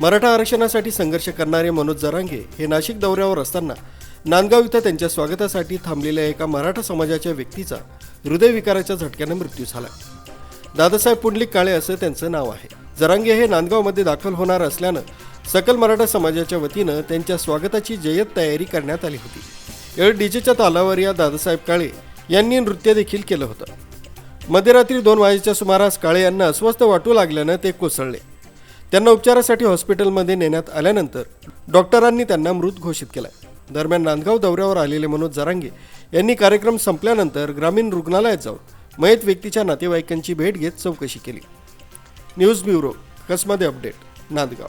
मराठा आरक्षणासाठी संघर्ष करणारे मनोज जरांगे हे नाशिक दौऱ्यावर असताना नांदगाव इथं त्यांच्या स्वागतासाठी थांबलेल्या एका मराठा समाजाच्या व्यक्तीचा हृदयविकाराच्या झटक्यानं मृत्यू झाला. दादासाहेब पुंडलिक काळे असं त्यांचं नाव आहे. जरांगे हे नांदगावमध्ये दाखल होणार असल्यानं सकल मराठा समाजाच्या वतीनं त्यांच्या स्वागताची जय्यत तयारी करण्यात आली होती. यावेळी डीजेच्या तालावर या दादासाहेब काळे यांनी नृत्य देखील केलं होतं. मध्यरात्री दोन वाजेच्या सुमारास काळे यांना अस्वस्थ वाटू लागल्यानं ते कोसळले. त्यांना उपचारासाठी हॉस्पिटलमध्ये नेण्यात आल्यानंतर डॉक्टरांनी त्यांना मृत घोषित केला दरम्यान नांदगाव दौऱ्यावर आलेले मनोज जरांगे यांनी कार्यक्रम संपल्यानंतर ग्रामीण रुग्णालयात जाऊन मयत व्यक्तीच्या नातेवाईकांची भेट घेत चौकशी केली. न्यूज ब्युरो कसमध्ये अपडेट नांदगाव.